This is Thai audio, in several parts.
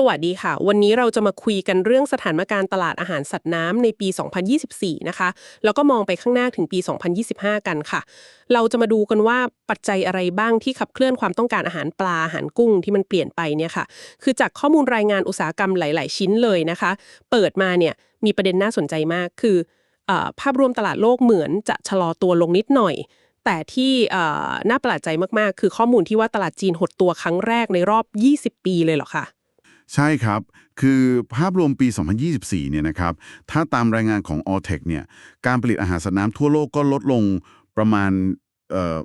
สวัสดีค่ะ วันนี้เราจะมาคุยกันเรื่องสถานการณ์ตลาดอาหารสัตว์น้ำในปี 2024 นะคะ แล้วก็มองไปข้างหน้าถึงปี 2025 กันค่ะ เราจะมาดูกันว่าปัจจัยอะไรบ้างที่ขับเคลื่อนความต้องการอาหารปลาอาหารกุ้งที่มันเปลี่ยนไปเนี่ยค่ะ คือจากข้อมูลรายงานอุตสาหกรรมหลาย ๆ ชิ้นเลยนะคะ เปิดมาเนี่ยมีประเด็นน่าสนใจมาก คืออภาพรวมตลาดโลกเหมือนจะชะลอตัวลงนิดหน่อยแต่ที่น่าประหลาดใจมาก ๆ คือข้อมูลที่ว่าตลาดจีนหดตัวครั้งแรกในรอบ 20 ปีเลยเหรอคะ ใช่ครับ คือภาพรวมปี 2024 เนี่ยนะครับ ถ้าตามรายงานของ a l t e c h เนี่ย การผลิตอาหารสัตว์น้ำทั่วโลกก็ลดลงประมาณเอ่อ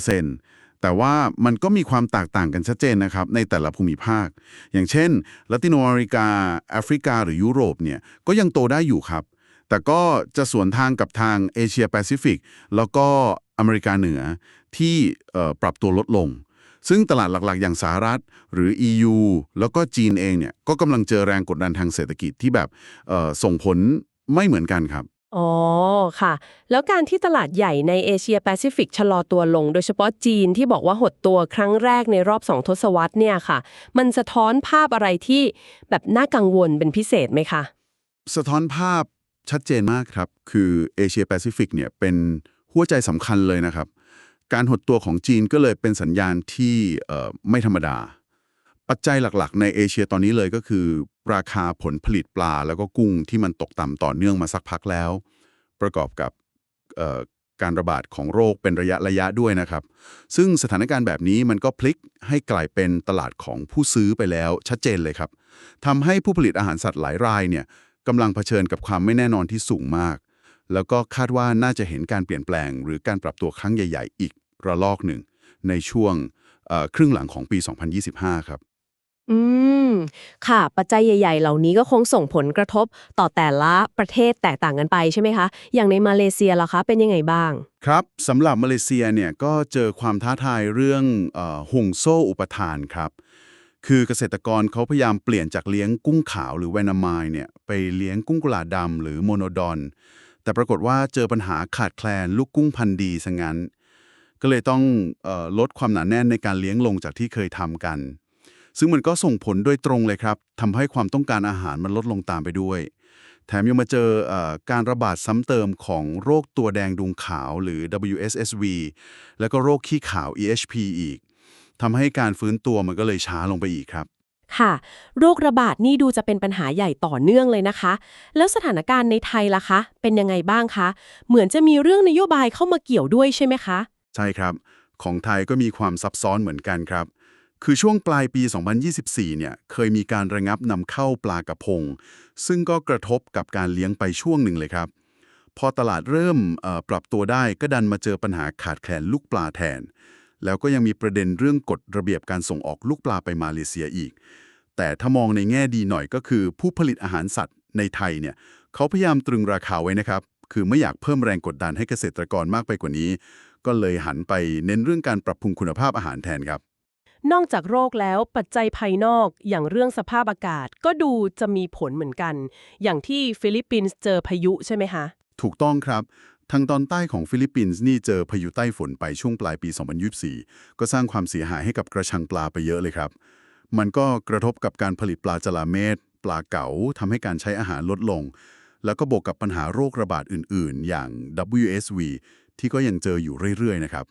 1.1%แต่ว่ามันก็มีความแตกต่างกันชัดเจนนะครับ ในแต่ละภูมิภาค อย่างเช่นละตินอเมริกา แอฟริกา หรือยุโรปเนี่ย ก็ยังโตได้อยู่ครับ แต่ก็จะสวนทางกับทางเอเชียแปซิฟิก แล้วก็อเมริกาเหนือที่เอ่อปรับตัวลดลง ซึ่งตลาดหลักๆ อย่างสหรัฐ หรือ EU แล้วก็จีนเองเนี่ยก็กำลังเจอแรงกดดันทางเศรษฐกิจที่แบบเอ่อส่งผลไม่เหมือนกันครับอ๋อค่ะ แล้วการที่ตลาดใหญ่ในเอเชียแปซิฟิกชะลอตัวลง โดยเฉพาะจีนที่บอกว่าหดตัวครั้งแรกในรอบสองทศวรรษเนี่ยค่ะ มันสะท้อนภาพอะไรที่แบบน่ากังวลเป็นพิเศษไหมคะ สะท้อนภาพชัดเจนมากครับ คือเอเชียแปซิฟิกเนี่ยเป็นหัวใจสำคัญเลยนะครับ การหดตัวของจีนก็เลยเป็นสัญญาณที่ไม่ธรรมดา ปัจจัยหลักๆ ในเอเชียตอนนี้เลยก็คือ ราคาผลผลิตปลาแล้วก็กุ้งที่มันตกต่ำต่อเนื่องมาสักพักแล้ว ประกอบกับการระบาดของโรคเป็นระยะระยะด้วยนะครับ ซึ่งสถานการณ์แบบนี้มันก็พลิกให้กลายเป็นตลาดของผู้ซื้อไปแล้วชัดเจนเลยครับทำให้ผู้ผลิตอาหารสัตว์หลายรายเนี่ยกำลังเผชิญกับความไม่แน่นอนที่สูงมาก แล้วก็คาดว่าน่าจะเห็นการเปลี่ยนแปลง หรือการปรับตัวครั้งใหญ่ ๆ อีก ระลอกหนึ่งในช่วงเอ่อครึ่งหลังของปี 2025 ครับ อืม ค่ะ ปัจจัยใหญ่ ๆ เหล่านี้ก็คงส่งผลกระทบต่อแต่ละประเทศแตกต่างกันไปใช่ไหมคะ อย่างในมาเลเซียล่ะคะ เป็นยังไงบ้าง ครับสำหรับมาเลเซียเนี่ยก็เจอความท้าทายเรื่องเออห่วงโซ่อุปทานครับ คือเกษตรกรเขาพยายามเปลี่ยนจากเลี้ยงกุ้งขาวหรือแวนามายเนี่ยไปเลี้ยงกุ้งกุหลาบดำหรือโมโนดอน แต่ปรากฏว่าเจอปัญหาขาดแคลนลูกกุ้งพันธุ์ดีซะงั้น ก็เลยต้องออลดความหนาแน่นในการเลี้ยงลงจากที่เคยทำกัน ซึ่งมันก็ส่งผลโดยตรงเลยครับทำให้ความต้องการอาหารมันลดลงตามไปด้วย แถมยังมาเจอเออการระบาดซ้ำเติมของโรคตัวแดงดุงขาวหรือ WSSV แล้วก็โรคขี้ขาว EHP อีกทำให้การฟื้นตัวมันก็เลยช้าลงไปอีกครับค่ะโรคระบาดนี่ดูจะเป็นปัญหาใหญ่ต่อเนื่องเลยนะคะ แล้วสถานการณ์ในไทยล่ะคะ เป็นยังไงบ้างคะ เหมือนจะมีเรื่องนโยบายเข้ามาเกี่ยวด้วยใช่ไหมคะ ใช่ครับ ของไทยก็มีความซับซ้อนเหมือนกันครับ คือช่วงปลายปี 2024 เนี่ย เคยมีการระงับนำเข้าปลากระพง ซึ่งก็กระทบกับการเลี้ยงไปช่วงหนึ่งเลยครับ พอตลาดเริ่มปรับตัวได้ก็ดันมาเจอปัญหาขาดแคลนลูกปลาแทน แล้วก็ยังมีประเด็นเรื่องกฎระเบียบการส่งออกลูกปลาไปมาเลเซียอีก แต่ถ้ามองในแง่ดีหน่อยก็คือ ผู้ผลิตอาหารสัตว์ในไทยเนี่ยเขาพยายามตรึงราคาไว้นะครับ คือไม่อยากเพิ่มแรงกดดันให้เกษตรกรมากไปกว่านี้ ก็เลยหันไปเน้นเรื่องการปรับปรุงคุณภาพอาหารแทนครับ นอกจากโรคแล้วปัจจัยภายนอกอย่างเรื่องสภาพอากาศ ก็ดูจะมีผลเหมือนกัน อย่างที่ฟิลิปปินส์เจอพายุใช่ไหมคะ ถูกต้องครับ ทางตอนใต้ของฟิลิปปินส์นี่เจอพายุใต้ฝนไปช่วงปลายปี 2024 ก็สร้างความเสียหายให้กับกระชังปลาไปเยอะเลยครับ มันก็กระทบกับการผลิตปลาจระเม็ดปลาเก๋าทำให้การใช้อาหารลดลงแล้วก็บวกกับปัญหาโรคระบาดอื่น ๆ อย่าง WSV ที่ก็ยังเจออยู่เรื่อยๆนะครับ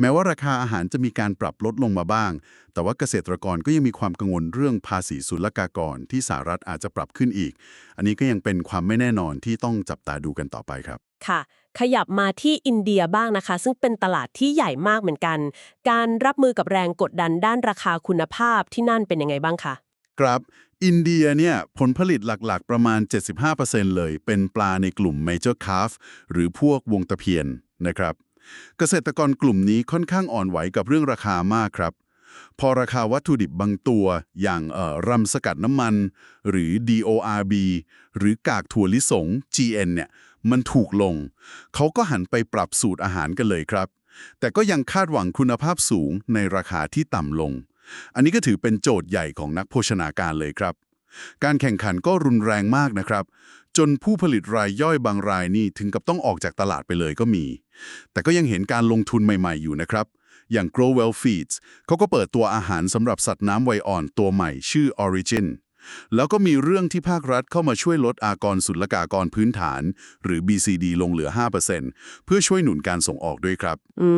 แม้ว่าราคาอาหารจะมีการปรับลดลงมาบ้าง แต่ว่าเกษตรกรก็ยังมีความกังวลเรื่องภาษีศุลกากรที่สหรัฐอาจจะปรับขึ้นอีก อันนี้ก็ยังเป็นความไม่แน่นอนที่ต้องจับตาดูกันต่อไปครับ ค่ะ ขยับมาที่อินเดียบ้างนะคะ ซึ่งเป็นตลาดที่ใหญ่มากเหมือนกัน การรับมือกับแรงกดดันด้านราคาคุณภาพที่นั่นเป็นยังไงบ้างคะ ครับ อินเดียเนี่ยผลผลิตหลักๆ ประมาณ 75%เลย เป็นปลาในกลุ่ม Major Calf หรือพวกวงตะเพียนนะครับ เกษตรกรกลุ่มนี้ค่อนข้างอ่อนไหวกับเรื่องราคามากครับ พอราคาวัตถุดิบบางตัว อย่างเอ่อรำสกัดน้ำมัน หรือ DORB หรือกากถั่วลิสง GN เนี่ยมันถูกลง เขาก็หันไปปรับสูตรอาหารกันเลยครับ แต่ก็ยังคาดหวังคุณภาพสูงในราคาที่ต่ำลง อันนี้ก็ถือเป็นโจทย์ใหญ่ของนักโภชนาการเลยครับ การแข่งขันก็รุนแรงมากนะครับ จนผู้ผลิตรายย่อยบางรายนี่ถึงกับต้องออกจากตลาดไปเลยก็มี แต่ก็ยังเห็นการลงทุนใหม่ๆอยู่นะครับ อย่าง Growwell Feeds เขาก็เปิดตัวอาหารสำหรับสัตว์น้ำไวอ่อนตัวใหม่ชื่อ Origin แล้วก็มีเรื่องที่ภาครัฐเข้ามาช่วยลดอากรศุลกากรพื้นฐาน หรือ BCD ลงเหลือ 5%เพื่อช่วยหนุนการส่งออกด้วยครับ อื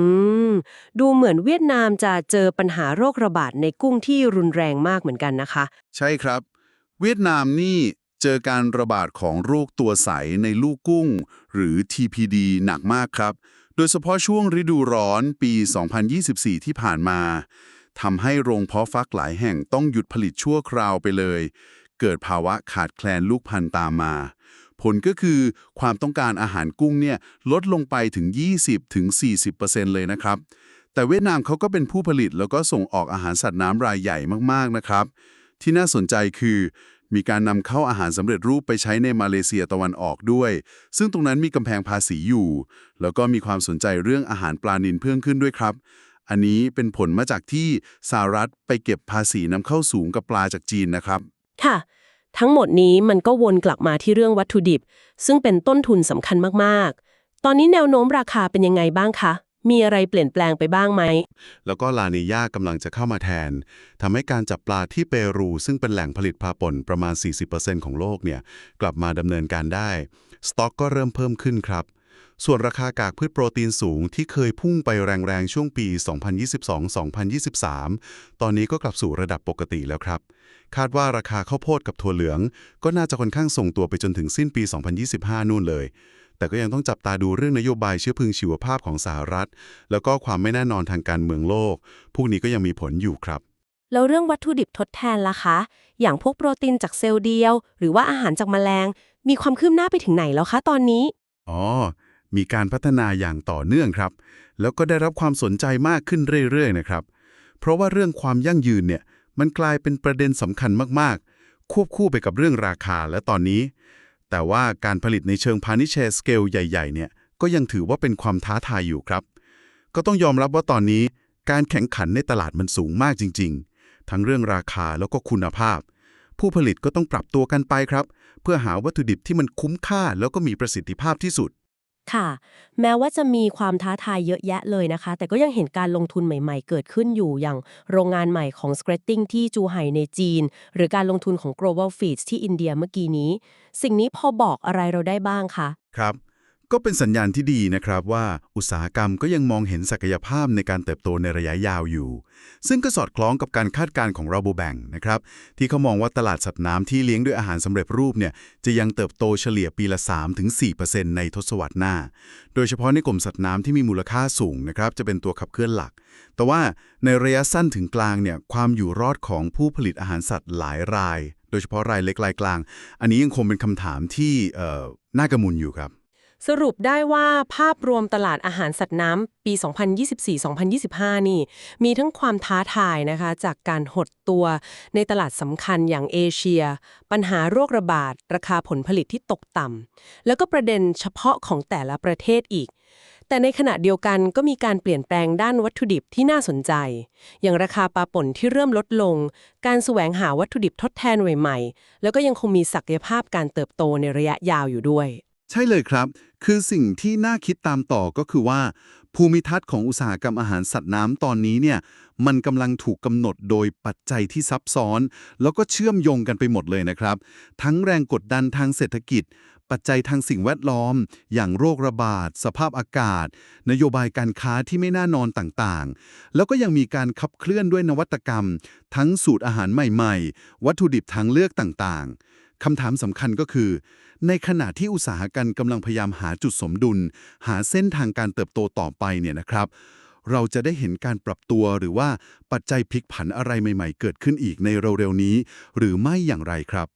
ม ดูเหมือนเวียดนามจะเจอปัญหาโรคระบาดในกุ้งที่รุนแรงมากเหมือนกันนะคะ ใช่ครับ เวียดนามนี่เจอการระบาดของโรคตัวใสในลูกกุ้ง หรือ TPD หนักมากครับ โดยเฉพาะช่วงฤดูร้อนปี 2024 ที่ผ่านมา ทำให้โรงเพาะฟักหลายแห่งต้องหยุดผลิตชั่วคราวไปเลย เกิดภาวะขาดแคลนลูกพันธุ์ตามมา ผลก็คือความต้องการอาหารกุ้งเนี่ยลดลงไปถึง 20-40%เลยนะครับ แต่เวียดนามเขาก็เป็นผู้ผลิตแล้วก็ส่งออกอาหารสัตว์น้ำรายใหญ่มากๆนะครับ ที่น่าสนใจคือมีการนำเข้าอาหารสำเร็จรูปไปใช้ในมาเลเซียตะวันออกด้วย ซึ่งตรงนั้นมีกำแพงภาษีอยู่ แล้วก็มีความสนใจเรื่องอาหารปลานิลเพิ่มขึ้นด้วยครับ อันนี้เป็นผลมาจากที่สหรัฐไปเก็บภาษีนำเข้าสูงกับปลาจากจีนนะครับ ค่ะ ทั้งหมดนี้มันก็วนกลับมาที่เรื่องวัตถุดิบ ซึ่งเป็นต้นทุนสำคัญมากๆ ตอนนี้แนวโน้มราคาเป็นยังไงบ้างคะ มีอะไรเปลี่ยนแปลงไปบ้างไหม แล้วก็ลานียากำลังจะเข้ามาแทนทำให้การจับปลาที่เปรู ซึ่งเป็นแหล่งผลิตปลาป่นประมาณ 40%ของโลกเนี่ยกลับมาดำเนินการได้ สต็อกก็เริ่มเพิ่มขึ้นครับ ส่วนราคากากพืชโปรตีนสูงที่เคยพุ่งไปแรงๆ ช่วงปี 2022-2023 ตอนนี้ก็กลับสู่ระดับปกติแล้วครับ คาดว่าราคาข้าวโพดกับถั่วเหลือง ก็น่าจะค่อนข้างส่งตัวไปจนถึงสิ้นปี 2025 นู่นเลย แต่ก็ยังต้องจับตาดูเรื่องนโยบายเชื้อพึงชีวภาพของสหรัฐ แล้วก็ความไม่แน่นอนทางการเมืองโลก พวกนี้ก็ยังมีผลอยู่ครับแล้วเรื่องวัตถุดิบทดแทนล่ะคะ อย่างพวกโปรตีนจากเซลล์เดียว หรือว่าอาหารจากแมลง มีความคืบหน้าไปถึงไหนแล้วคะตอนนี้ อ๋อ มีการพัฒนาอย่างต่อเนื่องครับ แล้วก็ได้รับความสนใจมากขึ้นเรื่อยๆนะครับ เพราะว่าเรื่องความยั่งยืนเนี่ยมันกลายเป็นประเด็นสำคัญมากๆ ควบคู่ไปกับเรื่องราคาและตอนนี้ แต่ว่าการผลิตในเชิงพาณิชย์สเกลใหญ่ๆเนี่ยก็ยังถือว่าเป็นความท้าทายอยู่ครับ ก็ต้องยอมรับว่าตอนนี้การแข่งขันในตลาดมันสูงมากจริง ๆ ทั้งเรื่องราคาแล้วก็คุณภาพ ผู้ผลิตก็ต้องปรับตัวกันไปครับ เพื่อหาวัตถุดิบที่มันคุ้มค่าแล้วก็มีประสิทธิภาพที่สุด ค่ะ แม้ว่าจะมีความท้าทายเยอะแยะเลยนะคะ แต่ก็ยังเห็นการลงทุนใหม่ๆ เกิดขึ้นอยู่อย่างโรงงานใหม่ของ s c r a t t i n g ที่จูไห่ในจีน หรือการลงทุนของ Global Feeds ที่อินเดียเมื่อกี้นี้ สิ่งนี้พอบอกอะไรเราได้บ้างคะ ครับ ก็เป็นสัญญาณที่ดีนะครับว่าอุตสาหกรรมก็ยังมองเห็นศักยภาพในการเติบโตในระยะยาวอยู่ ซึ่งก็สอดคล้องกับการคาดการณ์ของราโบแบงนะครับ ที่เขามองว่าตลาดสัตว์น้ำที่เลี้ยงด้วยอาหารสำเร็จรูปเนี่ยจะยังเติบโตเฉลี่ยปีละ 3-4%ในทศวรรษหน้า โดยเฉพาะในกลุ่มสัตว์น้ำที่มีมูลค่าสูงนะครับจะเป็นตัวขับเคลื่อนหลัก แต่ว่าในระยะสั้นถึงกลางเนี่ยความอยู่รอดของผู้ผลิตอาหารสัตว์หลายราย โดยเฉพาะรายเล็กรายกลาง อันนี้ยังคงเป็นคำถามที่เอ่อน่ากังวลอยู่ครับ สรุปได้ว่าภาพรวมตลาดอาหารสัตว์น้ำปี 2024-2025 นี่ มีทั้งความท้าทายนะคะ จากการหดตัวในตลาดสำคัญอย่างเอเชีย ปัญหาโรคระบาด ราคาผลผลิตที่ตกต่ำ แล้วก็ประเด็นเฉพาะของแต่ละประเทศอีก แต่ในขณะเดียวกันก็มีการเปลี่ยนแปลงด้านวัตถุดิบที่น่าสนใจ อย่างราคาปลาป่นที่เริ่มลดลง การแสวงหาวัตถุดิบทดแทนใหม่ๆ แล้วก็ยังคงมีศักยภาพการเติบโตในระยะยาวอยู่ด้วย ใช่เลยครับ คือสิ่งที่น่าคิดตามต่อก็คือว่า ภูมิทัศน์ของอุตสาหกรรมอาหารสัตว์น้ำตอนนี้เนี่ย มันกำลังถูกกำหนดโดยปัจจัยที่ซับซ้อน แล้วก็เชื่อมโยงกันไปหมดเลยนะครับ ทั้งแรงกดดันทางเศรษฐกิจ ปัจจัยทางสิ่งแวดล้อม อย่างโรคระบาด สภาพอากาศ นโยบายการค้าที่ไม่น่านอนต่างๆ แล้วก็ยังมีการขับเคลื่อนด้วยนวัตกรรม ทั้งสูตรอาหารใหม่ ๆ วัตถุดิบทางเลือกต่างๆ คำถามสำคัญก็คือ ในขณะที่อุตสาหกรรมกำลังพยายามหาจุดสมดุล หาเส้นทางการเติบโตต่อไปเนี่ยนะครับ เราจะได้เห็นการปรับตัวหรือว่าปัจจัยพลิกผันอะไรใหม่ ๆ เกิดขึ้นอีกในเร็วๆนี้ หรือไม่อย่างไรครับ